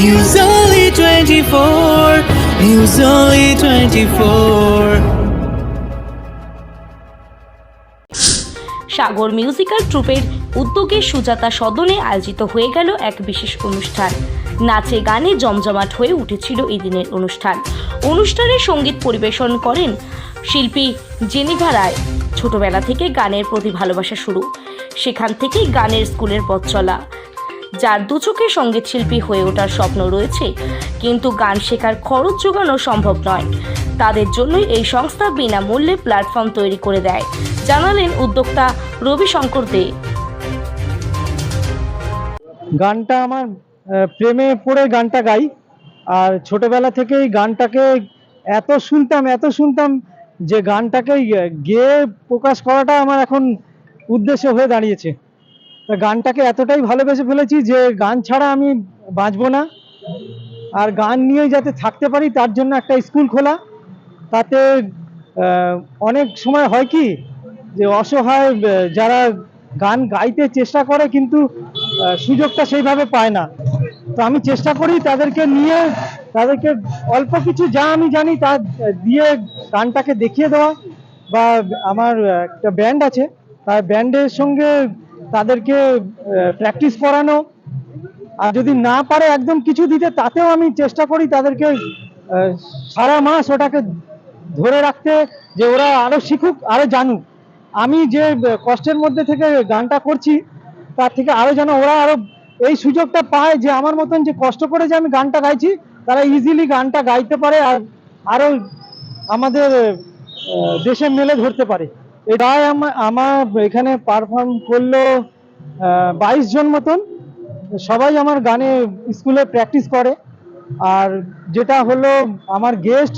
News Only 24. News Only 24. Sagar musical ট্রুপের উদ্যোগে সুজাতা সদনে আয়োজিত হয়ে গেল এক বিশেষ অনুষ্ঠান। নাচে গানে জমজমাট হয়ে উঠেছিল এই দিনের অনুষ্ঠান। অনুষ্ঠানে সংগীত পরিবেশন করেন শিল্পী জেনিভা রায়। ছোটবেলা থেকে গানের প্রতি ভালোবাসা শুরু। সেখান থেকেই গানের স্কুলের পথ চলা। যার দু চোখে সংগীত শিল্পী হয়ে ওঠার স্বপ্ন রয়েছে, কিন্তু গান শেখার খরচ যোগানো সম্ভব নয়। তাদের জন্যই এই সংস্থা বিনামূল্যে প্ল্যাটফর্ম তৈরি করে দেয়, জানালেন উদ্যোক্তা রবি শঙ্কর দে। গানটা আমার প্রেমে পড়ে গানটা গাই, আর ছোটবেলা থেকেই গানটাকে এত শুনতাম এত শুনতাম যে গানটাকে গেয়ে প্রকাশ করাটা আমার এখন উদ্দেশ্য হয়ে দাঁড়িয়েছে। গানটাকে এতটাই ভালোবেসে ফেলেছি যে গান ছাড়া আমি বাঁচবো না। আর গান নিয়েই যাতে থাকতে পারি, তার জন্য একটা স্কুল খোলা। তাতে অনেক সময় হয় কি যে অসহায় যারা গান গাইতে চেষ্টা করে কিন্তু সুযোগটা সেইভাবে পায় না। তো আমি চেষ্টা করি তাদেরকে নিয়ে, তাদেরকে অল্প কিছু যা আমি জানি তা দিয়ে গানটাকে দেখিয়ে দেওয়া। বা আমার একটা ব্যান্ড আছে, তার ব্যান্ডের সঙ্গে তাদেরকে প্র্যাকটিস করানো। আর যদি না পারে একদম কিছু দিতে, তাতেও আমি চেষ্টা করি তাদেরকে সারা মাস ওটাকে ধরে রাখতে, যে ওরা আরও শিখুক, আরও জানুক। আমি যে কষ্টের মধ্যে থেকে গানটা করছি, তার থেকে আরও যেন ওরা আরও এই সুযোগটা পায় যে আমার মতন যে কষ্ট করে যে আমি গানটা গাইছি, তারা ইজিলি গানটা গাইতে পারে আর আরও আমাদের দেশে মেলে ধরতে পারে। আমার আমার এখানে পারফর্ম করল বাইশ জন মতন। সবাই আমার গানে স্কুলে প্র্যাকটিস করে। আর যেটা হলো, আমার গেস্ট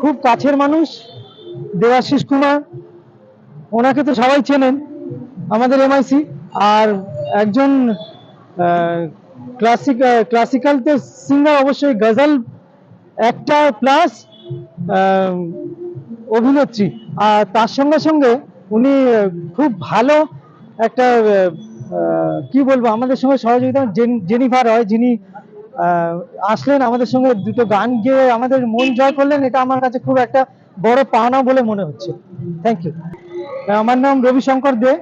খুব কাছের মানুষ, দেবাশিস কুমার। ওনাকে তো সবাই চেনেন, আমাদের এমআইসি আর একজন ক্লাসিক ক্লাসিক্যাল তো সিঙ্গার অবশ্যই গজল একটা প্লাস অভিনেত্রী। আর তার সঙ্গে সঙ্গে উনি খুব ভালো একটা কি বলব, আমাদের সঙ্গে সহযোগিতা, জেন- জেনিফার রয় যিনি আসলেন আমাদের সঙ্গে দুটো গান গেয়ে আমাদের মন জয় করলেন, এটা আমার কাছে খুব একটা বড় পাওনা বলে মনে হচ্ছে। থ্যাংক ইউ আমার নাম রবিশঙ্কর দে।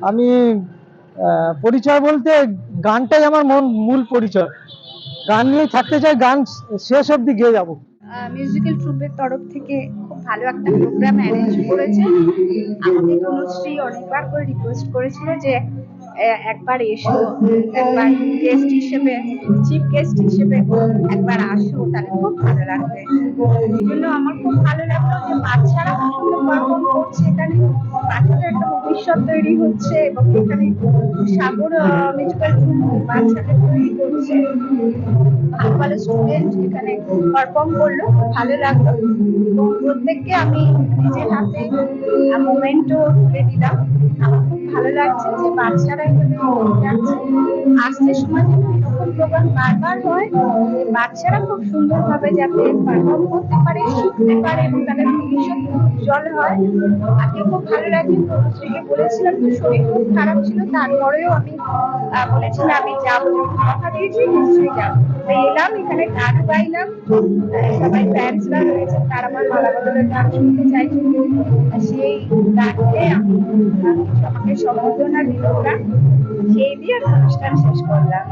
আমি পরিচয় বলতে গানটাই আমার মন, মূল পরিচয়। গান নিয়ে থাকতে চাই, গান শেষ অবধি গেয়ে যাব। মিউজিক্যাল ট্রুপের তরফ থেকে খুব ভালো একটা প্রোগ্রাম অ্যারেঞ্জ করেছে। আমাকে তনুশ্রী অনেকবার করে রিকোয়েস্ট করেছিল যে একবার এসো, একবার গেস্ট হিসেবে চিফ গেস্ট হিসেবে একবার আসো, তাহলে খুব ভালো লাগবে। এই জন্য আমার খুব ভালো লাগল যে বাচ্চারা পারফর্ম করছে, এখানে বাচ্চাদের একটা ভবিষ্যৎ তৈরি হচ্ছে এবং এখানে সাগর মিউজিক্যাল বাচ্চাদের তৈরি করছে। ভালো ভালো স্টুডেন্ট এখানে পারফর্ম করল, ভালো লাগল। এবং প্রত্যেককে আমি নিজের হাতে মোমেন্টও তুলে দিলাম। আমার খুব ভালো লাগছে যে বাচ্চারা আসতে সময় যেন প্রোগ্রাম বারবার হয় বাচ্চারা খুব সুন্দরভাবে যাতে পারফর্ম করতে পারে, শিখতে পারে এবং তাদের ভবিষ্যৎ উজ্জ্বল হয়। আজকে খুব ভালো লাগে তনুশ্রীকে বলেছিলাম যে শরীর খুব খারাপ ছিল, তারপরেও আমি বলেছিলাম আমি যাব। কথা দিয়েছি, নিশ্চয়ই যাব। এলাম এখানে গান গাইলাম। সবাই ফ্যান্সরা রয়েছে তারা আমার মালা বদলের গান শুনতে চাইছে সেই গানকে আমি আমি আমাকে সম্বোধনা দিল ওরা সেই দিয়ে অনুষ্ঠান শেষ করলাম।